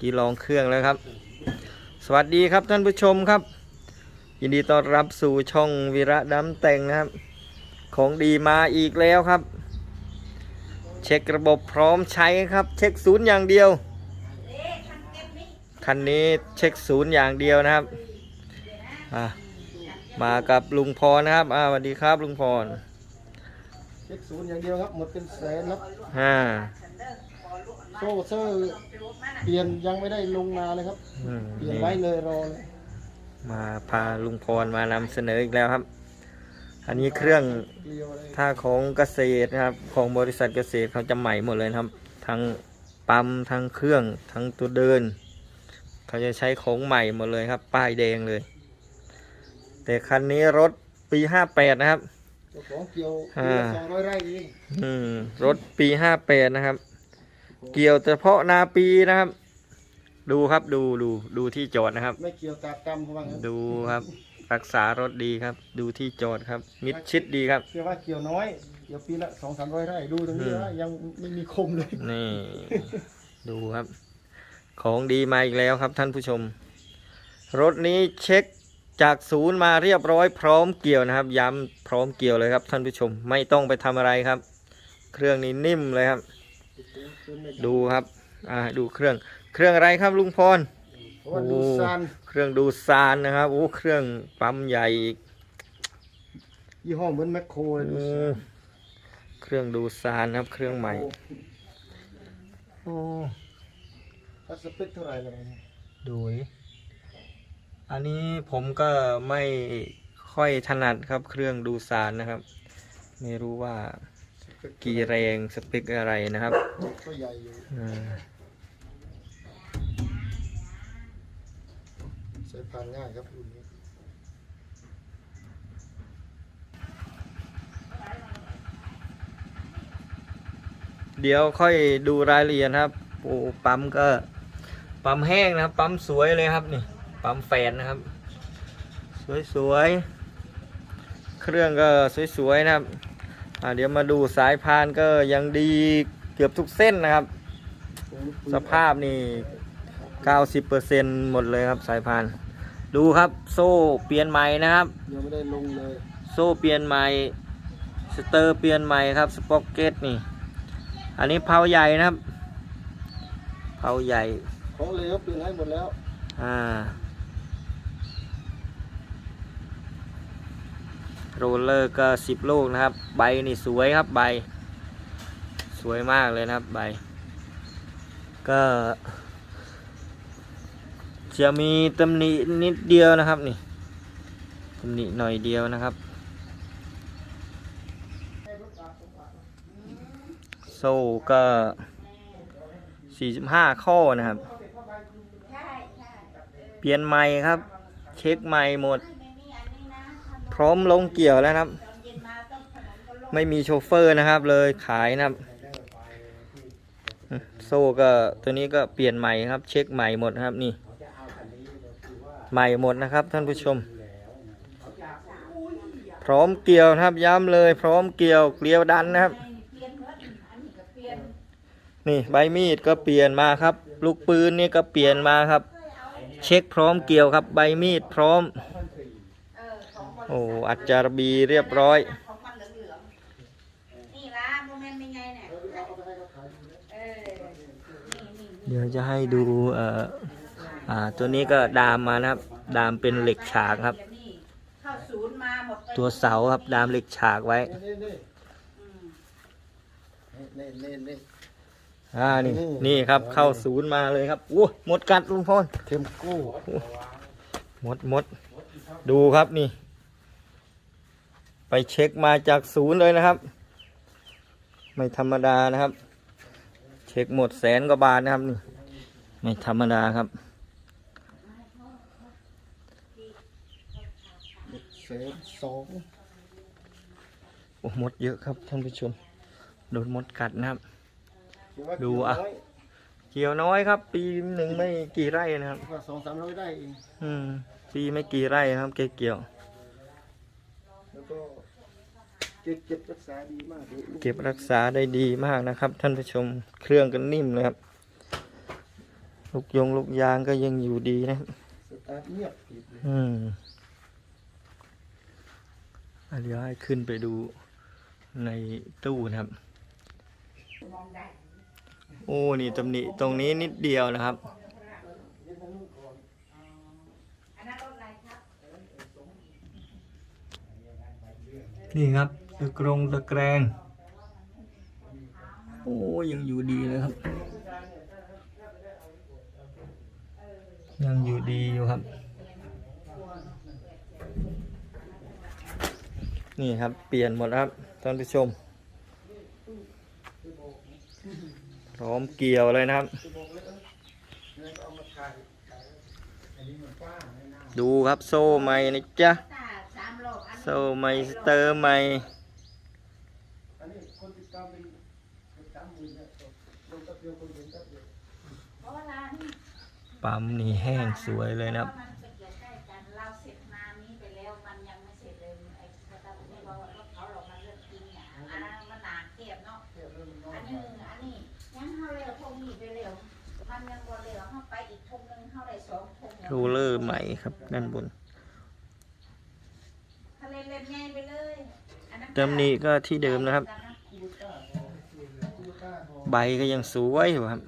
กี้ลองเครื่องแล้วครับ สวัสดีครับท่านผู้ชมครับ ยินดีต้อนรับสู่ช่องวีระดำแต่งนะครับ ของดีมาอีกแล้วครับ เช็คระบบพร้อมใช้ครับ เช็คศูนย์อย่างเดียวคันนี้เช็คศูนย์อย่างเดียวนะครับอะมากับลุงพรนะครับอ่าสวัสดีครับลุงพรเช็คศูนย์อย่างเดียวครับหมดเป็นแสนครับอ่าโซ่เซอร์ เปลี่ยนยังไม่ได้ลงมาเลยครับ อืมเปลี่ยนไว้เลยรอเลยมาพาลุงพรมานำเสนออีกแล้วครับ อันนี้เครื่องเกลียวเลยถ้าของเกษตรนะครับ ของบริษัทเกษตรเขาจะใหม่หมดเลยนะครับ ทั้งปั๊มทั้งเครื่องทั้งตัวเดิน เขาจะใช้ของใหม่หมดเลยครับ ป้ายแดงเลย แต่คันนี้รถปี 58 นะครับ เจ้าของเกี่ยวอ่าสองร้อยไร่เองอืมรถปี 58 นะครับ เกี่ยวเฉพาะนาปีนะครับ ดูครับดูดูดูที่จอดนะครับ ไม่เกี่ยวตากรรมเขาว่างั้นดูครับรักษารถดีครับ ดูที่จอดครับ มิดชิดดีครับเกี่ยวว่าเกี่ยวน้อยเกี่ยวปีละสองสามร้อยไร่ดูตรงนี้อืมว่ายังไม่มีคมเลย นี่ ดูครับ ของดีมาอีกแล้วครับท่านผู้ชม รถนี้เช็คจากศูนย์มาเรียบร้อยพร้อมเกี่ยวนะครับ ย้ำพร้อมเกี่ยวเลยครับท่านผู้ชมไม่ต้องไปทำอะไรครับ เครื่องนี้นิ่มเลยครับ ดูครับอ่าดูเครื่องเครื่องอะไรครับลุงพรเพราะว่าดูซานเครื่องดูซานนะครับโอ้เครื่องปั๊มใหญ่อีกยี่ห้อเหมือนแมคโครเลยดูโอ้ซานเครื่องดูซานครับ เครื่องใหม่โอ้ถ้าสเปคเท่าไหร่ละเนี่ยดูดิอันนี้ผมก็ไม่ค่อยถนัดครับเครื่องดูซานนะครับ ไม่รู้ว่าสเปค กี่แรงสเปคอะไรนะครับก็ใหญ่อยู่อ่าใช้ผ่านง่ายครับรุ่นนี้เดี๋ยวค่อยดูรายละเอียดครับโอ้ปั๊มก็ปั๊มแห้งนะครับ ปั๊มสวยเลยครับนี่ปั๊มแฟนนะครับ สวยๆเครื่องก็สวยๆนะครับ เดี๋ยวมาดูสายพานก็ยังดีเกือบทุกเส้นนะครับ สภาพนี่90%หมดเลยครับสายพาน ดูครับโซ่เปลี่ยนใหม่นะครับยังไม่ได้ลงเลยโซ่เปลี่ยนใหม่สเตอร์เปลี่ยนใหม่ครับสป็อกเก็ตนี่ อันนี้เพาใหญ่นะครับเพาใหญ่ของเหลวเปลี่ยนให้หมดแล้ว อ่า โรลเลอร์ก็สิบลูกนะครับ ใบนี่สวยครับใบ สวยมากเลยนะครับใบ ก็จะมีตำหนินิดเดียวนะครับนี่ตำหนิหน่อยเดียวนะครับ โซ่ก็ 45 ข้อนะครับ เปลี่ยนใหม่ครับ เช็คใหม่หมด ร้อมลงเกี่ยวแล้วครับ ไม่มีโชเฟอร์นะครับ เลยขายนะครับ โซ่ก็ตัวนี้ก็เปลี่ยนใหม่ครับ เช็คใหม่หมดนะครับนี่ ใหม่หมดนะครับ ท่านผู้ชม พร้อมเกี่ยวครับย้ำเลย พร้อมเกี่ยวเกลียวดันนะครับ นี่ใบมีดก็เปลี่ยนมาครับ ลูกปืนนี่ก็เปลี่ยนมาครับ เช็คพร้อมเกี่ยวครับ ใบมีดพร้อม โอ้อัจจารบีเรียบร้อย ของมันเหลืองๆนี่ละโมเมนต์เป็นไงเนี่ยเออนี่นี่เดี๋ยวจะให้ดูเอ่ออ่าตัวนี้ก็ดามมานะครับ ดามเป็นเหล็กฉากครับ เดี๋ยวนี่เข้าศูนย์มาหมดเลยตัวเสาครับดามเหล็กฉากไว้นี่นี่อืมนี่นี่นี่อ่านี่นี่ครับเข้าศูนย์มาเลยครับโอ้หมดกัดลุงพล เทมโก้หมดหมด ดูครับนี่ ไปเช็คมาจากศูนย์เลยนะครับ ไม่ธรรมดานะครับ เช็คหมดแสนกว่าบาทนะครับนี่ไม่ธรรมดาครับเศษสองโอ้มดเยอะครับท่านผู้ชมโดนมดกัดนะครับเขียนว่าดูอะเกี่ยวน้ยเกี่ยวน้อยครับ ปีหนึ่งไม่กี่ไร่นะครับว่าสองสามร้อยได้เองอืมปีไม่กี่ไร่นะครับเกเกี่ยว แล้วก็เก็บเก็บรักษาดีมากเลยเก็บรักษาได้ดีมากนะครับ ท่านผู้ชมเครื่องกันนิ่มเลยครับ ลูกยงลูกยางก็ยังอยู่ดีนะครับสตาร์ทเงียบกริบเลยอืมอะเดี๋ยวให้ขึ้นไปดูในตู้นะครับมองได้โอ้ นี่ตำหนิตรงนี้นิดเดียวนะครับ อันนั้นรถอะไรครับ นี่ครับตะกรงตะแกรงโอ้ยังอยู่ดีเลยครับ ยังอยู่ดีอยู่ครับ นี่ครับเปลี่ยนหมดแล้วครับท่านผู้ชม พร้อมเกี่ยวเลยนะครับแล้วก็เอามาถ่ายอันนี้มันกว้างไม่น่าดูครับโซ่ใหม่นะจ๊ะตาสาม โลอันโซ่ใหม่สเตอร์ใหม่อันนี้คนติดตามเป็นเป็นสามหมื่นเนี่ยลงแป๊บเดียวคนเห็นแป๊บเดียวเพราะเวลานี่ปั๊มนี่แห้งสวยเลยนะครับพามันจะเกี่ยวใกล้กันเราเสร็จงานนี้ไปแล้วมันยังไม่เสร็จเลยไอ้กระตับนี่บอกว่ารถเขาหรอกมันเรื่องจริงอะอันนั้นมันหนาเก็บเนาะเทียบเรื่องน้อยอันนี้อันนี้ยังเข้าเร็วทงนี้ไปเร็วมันยังบ่เร็วเข้าไปอีกทงหนึงเข้าได้สองทงโรลเลอร์ใหม่ครับด้านบน ทะเลเล่นง่ายไปเลยอันนั้น ตำหนิก็ที่เดิมนะครับ ใบก็ยังสวยอยู่ครับ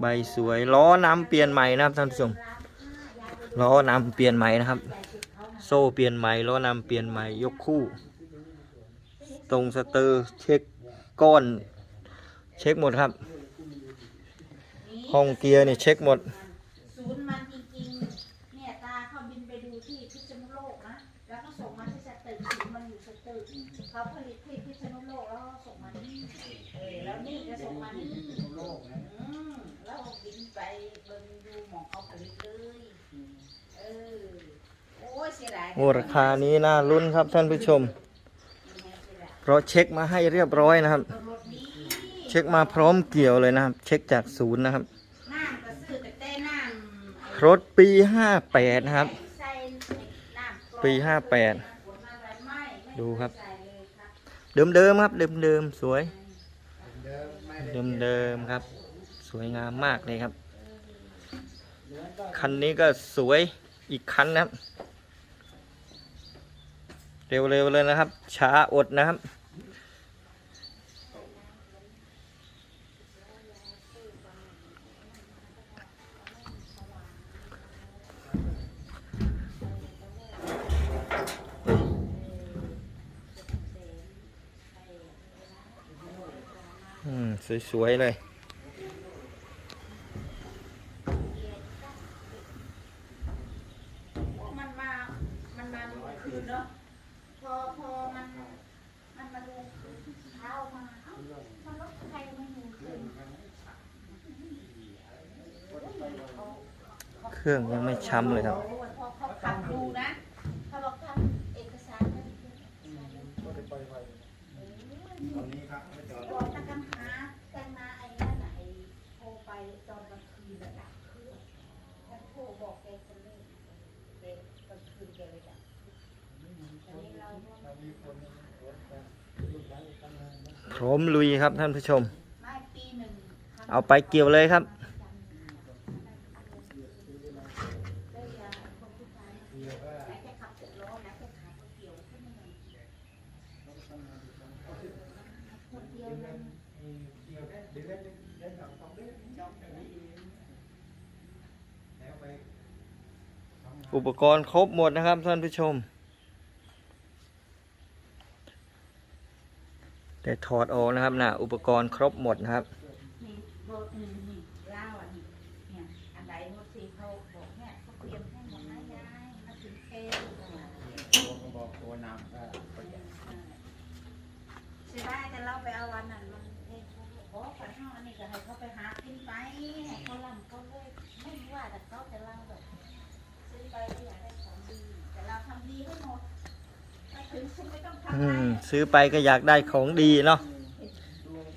ใบสวยล้อน้ำเปลี่ยนใหม่นะครับท่านผู้ชมล้อนำเปลี่ยนใหม่นะครับ โซ่เปลี่ยนใหม่ล้อนำเปลี่ยนใหม่ยกคู่ ตรงสเตอร์เช็คก้อน เช็คหมดครับ ห้องเกียร์เนี่ยเช็คหมด ศูนย์มันจริงๆเนี่ยตาเขาบินไปดูที่พิษณุโลกนะ แล้วก็ส่งมาที่สตึกศูนย์มันอยู่สตึกเขาผลิตที่พิษณุโลกแล้วก็ส่งมานี่เออแล้วนี่ก็ส่งมานี่ โลกนะ อืมแล้วบินไปเบิ่งดูหมองเขาผลิตเลย เออ โอ้ยเสียดาย โอ้ราคานี้น่าลุ้นครับท่านผู้ชม เพราะเช็คมาให้เรียบร้อยนะครับ เช็คมาพร้อมเกี่ยวเลยนะครับ เช็คจากศูนย์นะครับน้ำก็ซื้อแปี58นะครับใส่น้ำกรองปี58ฝนอะไรไม่ไม่ดูครับใส่เลยครับ เดิมเดิมสวย เดิมเดิมครับ สวยงามมากเลยครับ คันนี้ก็สวยอีกคันนะครับ เร็วๆเลยนะครับ ช้าอดนะครับ อืม สวย ๆ เลย มันมา มันมาดูคืนเนาะ พอพอมัน มันมาดูเช้ามาเอ้ามันรถใครไม่มีคืนเครื่องยังไม่ช้ำเลยครับโอ้ยพอเขาขับดูนะเขาบอกทำเอกสารไม่ได้ ก็ได้ไปไวตอนนี้ครับไม่จอด บอกตะกันหาแต่งมาไอ้นั่นน่ะไอ้โทรไปตอนกลางคืนระดับเครื่องฉันโทรบอกแกคนนี้แกกลางคืนแกเลยดับอันนี้เราก็ ตอนนี้คนรถนะลูกหลานทำงานนะ พ ร้อมลุยครับท่านผู้ชมไม่ปีหนึ่งครั้งเอาไปเกี่ยวเลยครับได้ยาคนผู้ชายเดียวว่าไหนจะขับสิบล้อไหนจะขายก๋วยเตี๋ยวขึ้นมาหน่อยคนเดียวนั้นเดียวได้เดือนนึงได้สองสองเดือนจบอย่างนี้แล้วไปทำงานอุปกรณ์ครบหมดนะครับท่านผู้ชม แต่ถอดออกนะครับนะอุปกรณ์ครบหมดนะครับ ซื้อไปก็อยากได้ของดีเนาะ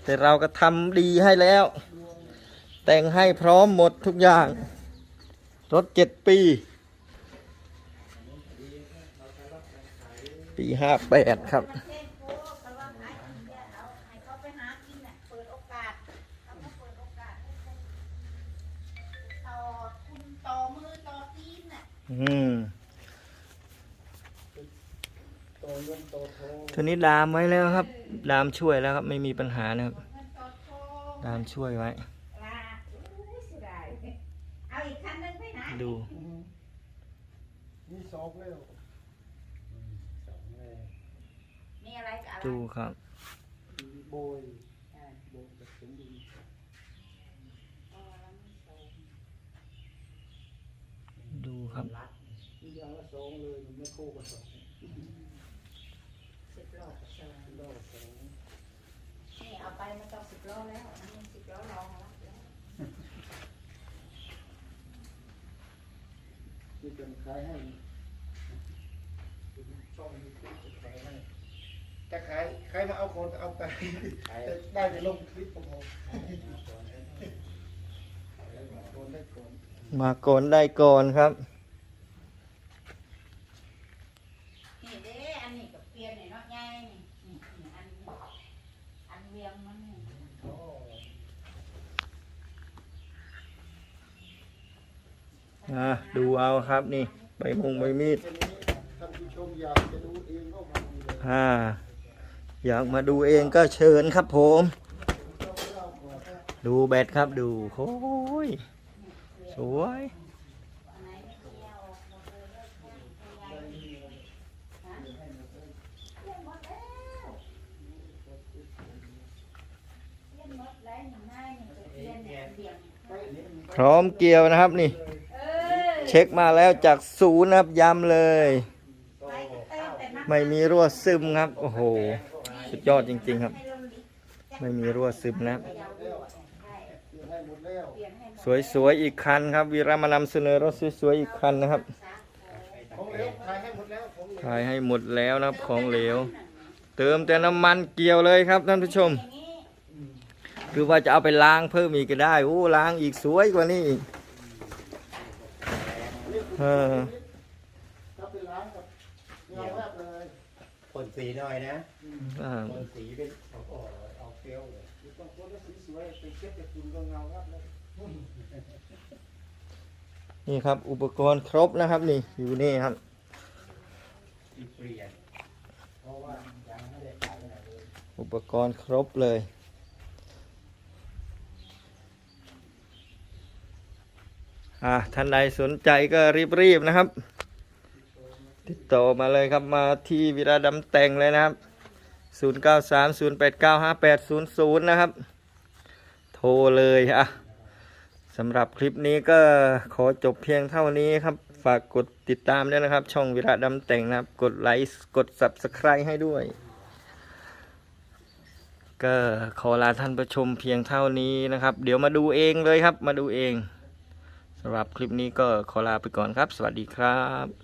แต่เราก็ทำดีให้แล้ว แต่งให้พร้อมหมดทุกอย่าง รถเจ็ดปี ปีห้าแปดครับอืม ตัวนี้ดามไว้แล้วครับ ดามช่วยแล้วครับ ไม่มีปัญหานะครับเนอทองดามช่วยไว้ลาอู้เสียดายเอาอีกคันหนึงไปไหนดูอืมมีสองแล้วมีอะไรกับดูครับ มีโบกับสมบูรณ์อ๋อแล้วมีสองดูครับมีอย่างละสองเลยมันไม่คู่กันสองสิบลกับสองรอบสองนี่เอาไปมันต้องสิบลแล้วอันนี้สิบโลรองแล้วที่เป็นขายให้ช่องยูทูบขายให้จะขายใครมาเอาคนเอาไปแต่ได้ไปลงคลิปผมโดนได้ก่อนมาก่อนได้ก่อนครับ นี่เด้อันนี้กับเปลี่ยนหน่อยเนาะไงนี่นี่นี่อันนี้อันเวียงมันนี่ อ๋อ อะดูเอา ครับ นี่ใบมงใบมีดทีนี้ท่านผู้ชมอยากจะดูเองก็มาดูเลยอ่าอยากมาดูเองก็เชิญครับผม ดูแบตครับดูโอ้ยสวยพร้อมเกียวนะครับนี่ ช็คมาแล้วจากศูนย์นะครับย้ำเลยไปก็เติมแต่น้ำไม่มีรั่วซึมครับ โอ้โห สุดยอดจริง ๆครับ ไม่มีรั่วซึมนะครับใช่เปลี่ยนให้หมดแล้วเปลี่ยนให้หมดสวยๆอีกคันครับวีระมานำเสนอรถสวยๆอีกคันนะครับของเหลวขายให้หมดแล้วของเหลวขายให้หมดแล้วนะครับของเหลว เติมแต่น้ำมันเกี่ยวเลยครับท่านผู้ชมอย่างนี้หรือว่าจะเอาไปล้างเพิ่มอีกก็ได้โอ้ล้างอีกสวยกว่านี้อีก เออถ้าไปล้างกับเงาแรกเลยคนสีหน่อยนะอ่าคนสีเป็นโอ้โหเอาเฟี้ยวเลยบางคนก็สีสวยไปเช็ดแต่คุณก็เงาแรกเลยนี่ครับ อุปกรณ์ครบนะครับ นี่อยู่นี่ครับเปลี่ยนเพราะว่ายังไม่ได้ขายไหนเลยอุปกรณ์ครบเลย อ่าท่านใดสนใจก็รีบๆนะครับ ติดต่อมาเลยครับมาที่วิราดำแต่งเลยนะครับ 0930895800 นะครับ โทรเลยอะสำหรับคลิปนี้ก็ขอจบเพียงเท่านี้ครับ ฝากกดติดตามด้วยนะครับ ช่องวิระดำแต่งนะครับ กดไลค์กด Subscribe ให้ด้วย ก็ขอลาท่านผู้ชมเพียงเท่านี้นะครับ เดี๋ยวมาดูเองเลยครับมาดูเอง สำหรับคลิปนี้ก็ขอลาไปก่อนครับ สวัสดีครับ